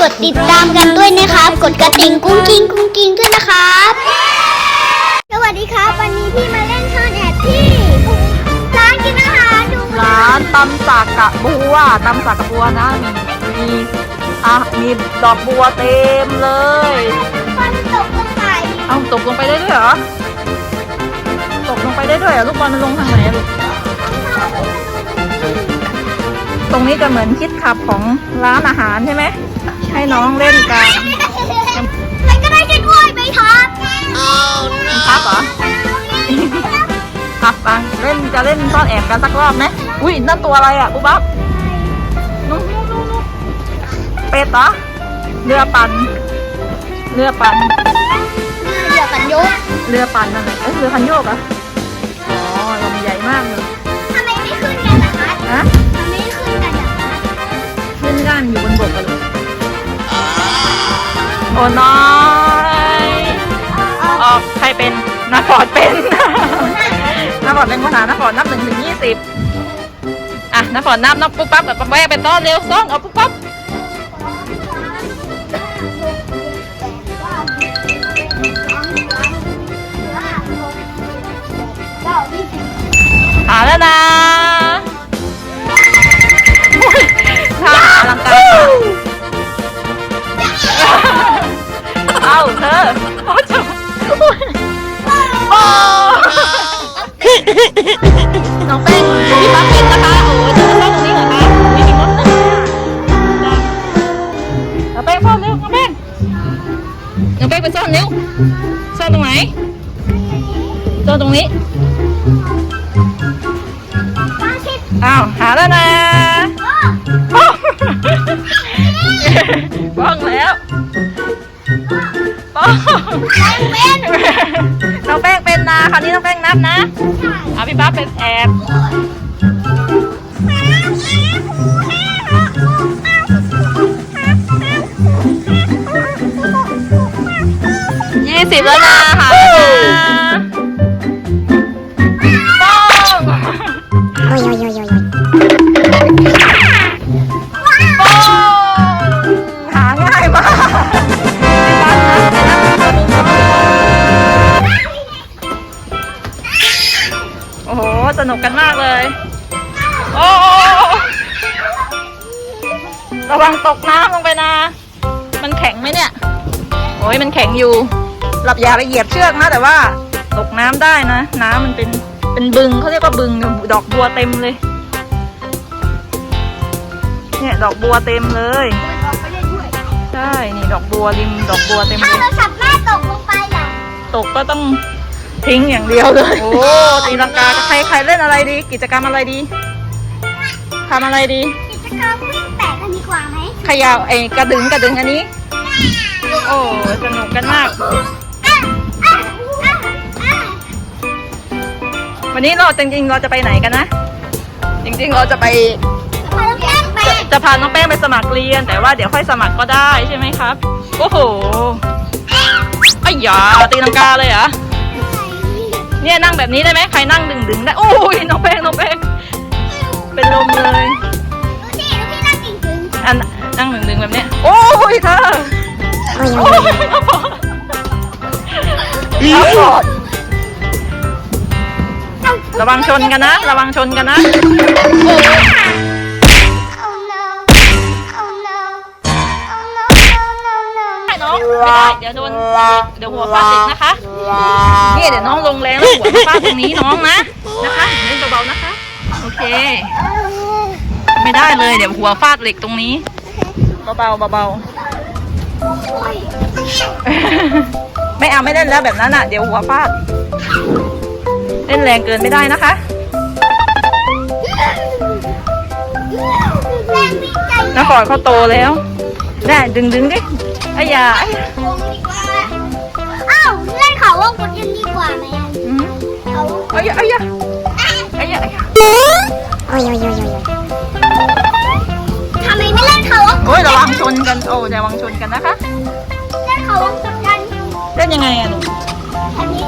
กดติดตามกันด้วยนะครับ กดกระดิ่งกุ้งกิ้งกุ้งกิ้งด้วยนะครับ สวัสดีครับ วันนี้พี่มาเล่นซ่อนแอบที่ร้านกินอาหารดูร้านตำสากกะบัวตำสากกะบัวนะมีอะมีดอกบัวเต็มเลยมันตกลงไปเอาตกลงไปได้ด้วยเหรอ ตกลงไปได้ด้วยเหรอลูกบอลมันลงทางไหนอะลูก ตรงนี้จะเหมือนคิดขับของร้านอาหารใช่ไหม ให้น้องเล่นกันมันก็ได้จะด้วยไหมครับครับเหรอครับปังเล่นจะเล่นซ่อนแอบกันสักรอบไหมอุ้ยนั่นตัวอะไรอะปุ๊บปั๊บนู่นนู่นนู่นนู่นเป็ดเหรอเรือปั่นเรือปั่นเดี๋ยวกันยกเรือปั่นนั่นแหละเอ้ยเรือคันโยกเหรอะอ๋อลำใหญ่มากเลยทำไมไม่ขึ้นกันนะครับฮะทำไมไม่ขึ้นกันอะครับขึ้นด้านอยู่บนบกกันเลยโอ้น้อยออกใครเป็นนักบอดเป็นนักบอดเป็นภาษานาฟอดนับหนึ่งถึงยี่สิบอะนักบอดนับนับปุ๊บปั๊บแบบแวกเป็นต้นเร็วซ่องเอาปุ๊บปั๊บ เร็วซ่อนตรงไหนซ่อนตรงนี้มาชิดอ้าวหาแล้วนะป้องแล้วป้องเป็นน้องแป้งเป็นนะคราวนี้น้องแป้งนับนะเอาพี่ป้าเป็นแอบ สิบแล้วนะหาแล้วนะโอ้ยโอ้ยโอ้ยโอ้ยหาง่ายมากโอ้โห สนุกกันมากเลย โอ้ระวังตกน้ำลงไปนะ มันแข็งไหมเนี่ย โอ้ยมันแข็งอยู่ หลับอย่าไปเหยียบเชือกนะ แต่ว่าตกน้ำได้นะ น้ำมันเป็นเป็นบึงเขาเรียกว่าบึงเนี่ยดอกบัวเต็มเลย เนี่ยดอกบัวเต็มเลยใช่นี่ดอกบัวริมดอกบัวเต็มถ้าเลยเราสับแม่ตกลงไปล่ะตกก็ต้องทิ้งอย่างเดียวเลย โอ้ตีลังกาใครใครเล่นอะไรดี กิจกรรมอะไรดีทำอะไรดี กิจกรรมวิ่งแตกกันดีกว่าไหมขยาวไอ้กระดึงกระดึงอันนี้ โอ้สนุกกันมาก วันนี้เราจริงๆเราจะไปไหนกันนะ จริงๆเราจะไปพอเราแยกไปจะจะพาน้องแป้งไปสมัครเรียน แต่ว่าเดี๋ยวค่อยสมัครก็ได้ใช่ไหมครับ โอ้โหไอ้ยาตีลังกาเลยเหรอเนี่ยนั่งแบบนี้ได้ไหมใครนั่งดึงดึงๆได้โอ้ยน้องแป้งน้องแป้งเป็นลมเลยดูสิดูพี่นั่งจริงอันนั่งดึงดึงๆแบบเนี้ยโอ้ยเธอโอ้ยน้องปอดน้องปอด ระวังชนกันนะ ระวังชนกันนะโอ้ยๆ Oh no Oh no Oh no no no ไม่น้องไม่ได้เดี๋ยวโดนเดี๋ยวหัวฟาดเด็กนะคะนี่เดี๋ยวน้องลงแรงแล้วหัวมาฟาดตรงนี้น้องนะนะคะเล่นเบาๆนะคะโอเค ไม่ได้เลยเดี๋ยวหัวฟาดเหล็กตรงนี้เบาๆเบาๆ ไม่เอาไม่เล่นแล้วแบบนั้นอะ เดี๋ยวหัวฟาด เล่นแรงเกินไม่ได้นะคะแรงวิ่งใจน้าฟอร์ดเขาโตแล้วได้ดึงดึงๆดิไอ้ยาไอ้ยาวงดีกว่าอ้าวเล่นเขาวงกดยังดีกว่าไหมอะอืมเขาวงไอ้ยาไอ้ยาไอ้ยาไอ้ยาโอ้ยโอ้ยโอ้ยโอ้ยทำไมไม่เล่นเขาวงโอ้ยระวังชนกัน โอ้ระวังชนกันนะคะ เล่นเขาวงกดกัน เล่นยังไงอะหนู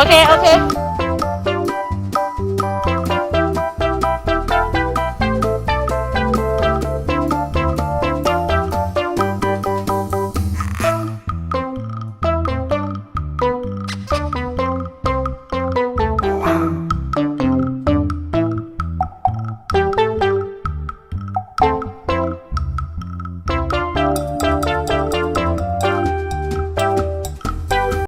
โอเค โอเค